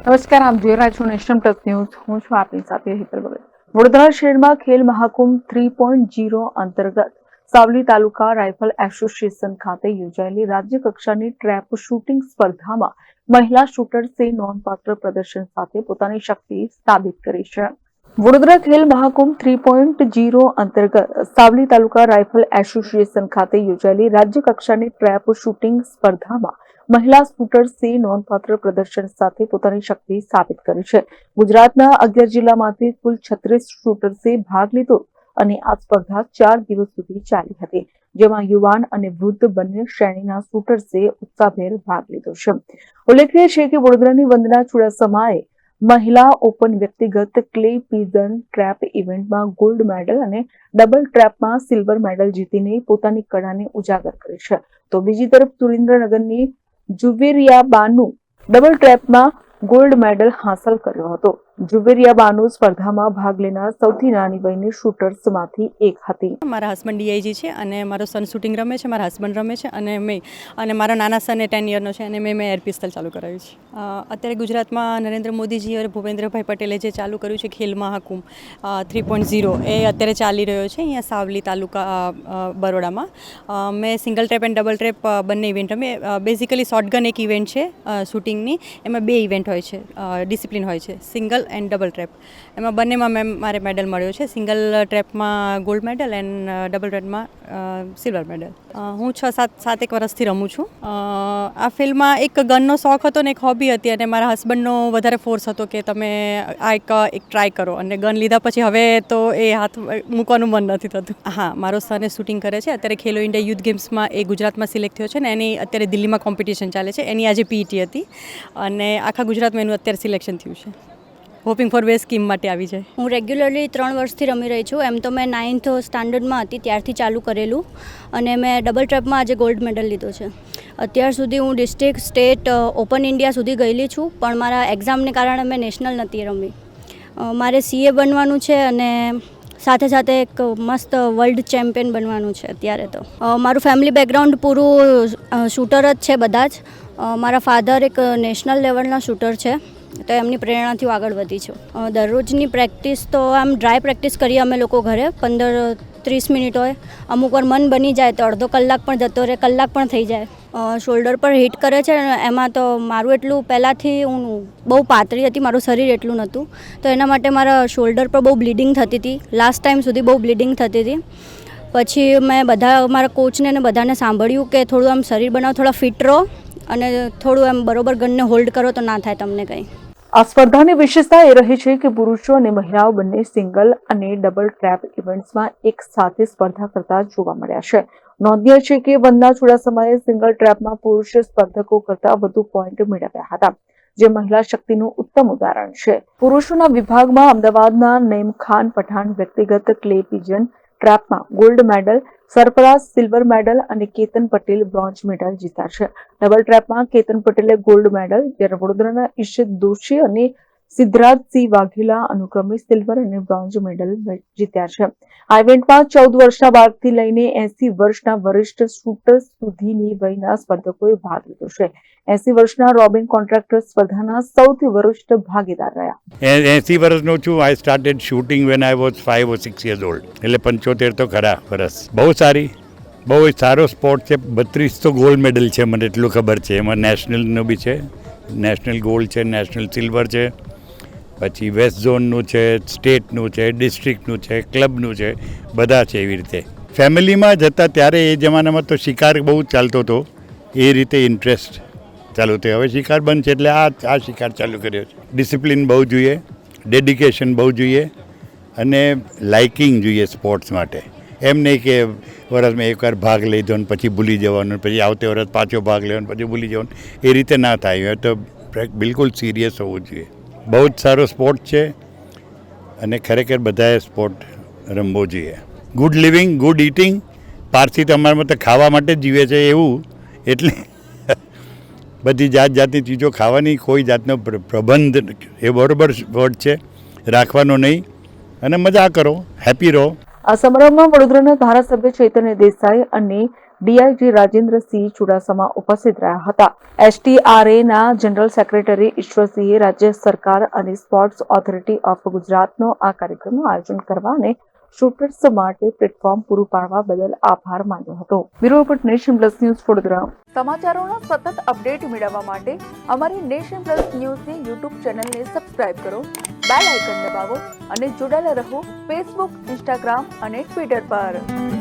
નમસ્કાર આપ જોઈ રહ્યા છો નેશનલ પ્લસ ન્યૂઝ. હું છું આપની સાથે હિતલ ભગત વડોદરા શહેરમાં ખેલ મહાકુંભ થ્રી પોઈન્ટ જીરો અંતર્ગત સાવલી તાલુકા રાઇફલ એસોસિએશન ખાતે યોજાયેલી રાજ્ય કક્ષાની ટ્રેપ શૂટિંગ સ્પર્ધામાં મહિલા શૂટર્સે નોંધપાત્ર પ્રદર્શન સાથે પોતાની શક્તિ સાબિત કરી છે. વડોદરા ખેલ મહાકુંભ થ્રી પોઈન્ટ જીરો અંતર્ગત સાવલી તાલુકા રાઇફલ એસોસિએશન ખાતે યોજાયેલી રાજ્ય કક્ષાની ટ્રેપ શૂટિંગ સ્પર્ધામાં મહિલા સ્કૂટર્સે નોંધપાત્ર પ્રદર્શન સાથે પોતાની શક્તિ સાબિત કરી છે. ગુજરાતના અગિયાર જિલ્લામાંથી કુલ છત્રીસ શૂટર્સે ભાગ લીધો અને આ સ્પર્ધા ચાર દિવસ સુધી ચાલી હતી, જેમાં યુવાન અને વૃદ્ધ બંને શ્રેણીના શૂટર્સે ઉત્સાહભેર ભાગ લીધો છે. ઉલ્લેખનીય છે કે વડોદરાની વંદના ચુડાસમાએ મહિલા ઓપન વ્યક્તિગત ક્લે પીઝન ટ્રેપ ઇવેન્ટમાં ગોલ્ડ મેડલ અને ડબલ ટ્રેપમાં સિલ્વર મેડલ જીતીને પોતાની કળાને ઉજાગર કરી છે. તો બીજી તરફ સુરેન્દ્રનગરની જુવેરિયા બાનુ ડબલ ટ્રેપમાં ગોલ્ડ મેડલ હાંસલ કર્યો હતો. જુવેરિયા બાનુ સ્પર્ધામાં ભાગ લેનાર સૌથી નાની બહેની શૂટર્સમાંથી એક હતી. મારા હસબન્ડ ડીઆઈજી છે અને મારો સન શૂટિંગ રમે છે, મારા હસબન્ડ રમે છે અને મેં, અને મારો નાના સન એ ટેન યરનો છે અને મેં મેં એર પિસ્તલ ચાલુ કરાવ્યું છે. અત્યારે ગુજરાતમાં નરેન્દ્ર મોદીજી અને ભૂપેન્દ્રભાઈ પટેલે જે ચાલુ કર્યું છે Khel Mahakumbh three point zero એ અત્યારે ચાલી રહ્યો છે અહીંયા સાવલી તાલુકા બરોડામાં. મેં single trap and double trap બંને ઇવેન્ટ અમે બેઝિકલી શોર્ટગન એક ઇવેન્ટ છે શૂટિંગની એમાં બે ઇવેન્ટ હોય છે ડિસિપ્લિન હોય છે. Single and double trap. એમાં બંનેમાં મેમ મારે મેડલ મળ્યો છે. સિંગલ ટ્રેપમાં ગોલ્ડ મેડલ એન્ડ ડબલ ટ્રેપમાં સિલ્વર મેડલ. હું છ, સાત સાત, એક વર્ષથી રમું છું. આ ફિલ્ડમાં એક ગનનો શોખ હતો ને એક હોબી હતી અને મારા હસબન્ડનો વધારે ફોર્સ હતો કે તમે આ એક એક ટ્રાય કરો. અને ગન લીધા પછી હવે તો એ હાથ મૂકવાનું મન નથી થતું. હા, મારો સને શૂટિંગ કરે છે. અત્યારે ખેલો ઇન્ડિયા યુથ ગેમ્સમાં એ ગુજરાતમાં સિલેક્ટ થયો છે ને એની અત્યારે દિલ્હીમાં કોમ્પિટિશન ચાલે છે. એની આજે પીઈટી હતી. અને આખા ગુજરાતમાં એનું અત્યારે સિલેક્શન થયું છે. હોપિંગ ફોર બે સ્કીમ માટે આવી છે? હું રેગ્યુલરલી ત્રણ વર્ષથી રમી રહી છું. એમ તો મેં નાઇન્થ સ્ટાન્ડર્ડમાં હતી, ત્યારથી ચાલુ કરેલું. અને મેં ડબલ ટ્રેપમાં આજે ગોલ્ડ મેડલ લીધો છે. અત્યાર સુધી હું ડિસ્ટ્રિક્ટ, સ્ટેટ ઓપન ઇન્ડિયા સુધી ગયેલી છું, પણ મારા એક્ઝામને કારણે મેં નેશનલ નથી રમી. મારે સીએ બનવાનું છે અને સાથે સાથે એક મસ્ત વર્લ્ડ ચેમ્પિયન બનવાનું છે અત્યારે તો. મારું ફેમિલી બેકગ્રાઉન્ડ પૂરું શૂટર જ છે બધા જ. મારા ફાધર એક નેશનલ લેવલના શૂટર છે. તો એમની પ્રેરણાથી હું આગળ વધી છું. દરરોજની પ્રેક્ટિસ તો આમ ડ્રાય પ્રેક્ટિસ કરીએ અમે લોકો ઘરે, પંદર ત્રીસ મિનિટ હોય. અમુક વાર મન બની જાય તો અડધો કલાક પણ જતો રહે, કલાક પણ થઈ જાય. શોલ્ડર પર હિટ કરે છે એમાં તો મારું એટલું પહેલાંથી હું બહુ પાતળી હતી, મારું શરીર એટલું નહોતું. તો એના માટે મારા શોલ્ડર પર બહુ બ્લીડિંગ થતી હતી. લાસ્ટ ટાઈમ સુધી બહુ બ્લીડિંગ થતી હતી. પછી મેં બધા મારા કોચને અને બધાને સાંભળ્યું કે થોડું આમ શરીર બનાવો, થોડા ફિટ રહો અને થોડું એમ બરોબર ગનને હોલ્ડ કરો તો ના થાય તમને કંઈ. આ સ્પર્ધાની વિશેષતા એ રહી છે કે પુરુષો અને મહિલાઓ બંને સિંગલ અને ડબલ ટ્રેપ ઇવેન્ટ્સમાં એક સાથે સ્પર્ધા કરતા જોવા મળ્યા છે. નોંધનીય છે કે વંદના ચુડાસમાએ સિંગલ ટ્રેપમાં પુરુષ સ્પર્ધકો કરતા વધુ પોઈન્ટ મેળવ્યા હતા, જે મહિલા શક્તિનું ઉત્તમ ઉદાહરણ છે. પુરુષોના વિભાગમાં અમદાવાદના નઈમ ખાન પઠાણ વ્યક્તિગત clay pigeon ટ્રેપમાં gold medal, Sarfaraz, silver medal અને કેતન પટેલ બ્રોન્ઝ મેડલ જીત્યા છે. ડબલ ટ્રેપમાં કેતન પટેલે ગોલ્ડ મેડલ, જ્યારે વડોદરાના ઈશિત દોશી અને સિદ્ધરાજસિંહ વાઘેલા અનુક્રમે સિલ્વર અને બ્રોન્ઝ મેડલ જીત્યા છે. આ ઇવેન્ટમાં ચૌદ વર્ષના બાળકથી લઈને એસી વર્ષના વરિષ્ઠ શૂટર સુધીની વયના સ્પર્ધકોએ ભાગ લીધો છે. એસી વર્ષના રોબિન કોન્ટ્રાક્ટર સ્પર્ધાના સૌથી વરિષ્ઠ ભાગીદાર રહ્યા. એંસી વર્ષનો છું. I started shooting when I was five or six years old એટલે પંચોતેર તો ખરા વર્ષ બહુ સારી, બહુ સારો સ્પોર્ટ છે. બત્રીસ તો ગોલ્ડ મેડલ છે મને એટલું ખબર છે. એમાં નેશનલનું બી છે. નેશનલ ગોલ્ડ છે નેશનલ સિલ્વર છે. પછી વેસ્ટ ઝોનનું છે સ્ટેટનું છે ડિસ્ટ્રિક્ટનું છે ક્લબનું છે, બધા છે એવી રીતે. ફેમિલીમાં જતા ત્યારે એ જમાનામાં તો શિકાર બહુ ચાલતો હતો. એ રીતે ઇન્ટરેસ્ટ ચાલુ થયો. હવે શિકાર બંધ છે એટલે આ આ શિકાર ચાલુ કર્યો છે. ડિસિપ્લિન બહુ જોઈએ ડેડિકેશન બહુ જોઈએ અને લાઇકિંગ જોઈએ સ્પોર્ટ્સ માટે. એમ નહીં કે વરસમાં એકવાર ભાગ લીધો ને પછી ભૂલી જવાનું, પછી આવતે વરસ પાછો ભાગ લેવાનો, પછી ભૂલી જવાનું. એ રીતે ના થાય. તો બિલકુલ સિરિયસ હોવું જોઈએ. બહુ જ સારો સ્પોર્ટ છે અને ખરેખર બધાએ સ્પોર્ટ રમવો જોઈએ. Good living good eating Parsi તો અમારામાં તો ખાવા માટે જ જીવે છે એવું, એટલે બધી જાત જાતની ચીજો ખાવાની કોઈ જાતનો પ્રબંધ એ બરોબર વર્ડ છે. રાખવાનો નહીં અને મજા કરો હેપી રહો. આ સમારંભમાં વડોદરાના ધારાસભ્ય ચૈતન્ય દેસાઈ અને ડીઆઈજી રાજેન્દ્રસિંહ ચુડાસમા ઉપસ્થિત રહ્યા હતા. એસટીઆરએના જનરલ સેક્રેટરી ઈશ્વરસિંહે રાજ્ય સરકાર અને સ્પોર્ટ્સ ઓથોરિટી ઓફ ગુજરાતનો આ કાર્યક્રમનું આયોજન કરવા અને શૂટર્સ માટે પ્લેટફોર્મ પૂરું પાડવા બદલ આભાર માન્યો હતો. Bureau report nation plus news Vadodara. સમાચારોના સતત અપડેટ મેળવવા માટે અમારી નેશન પ્લસ ન્યૂઝની યુટ્યુબ ચેનલને સબસ્ક્રાઇબ કરો, બેલ આઇકન દબાવો અને જોડાયેલા રહો ફેસબુક, ઇન્સ્ટાગ્રામ અને ટ્વિટર પર.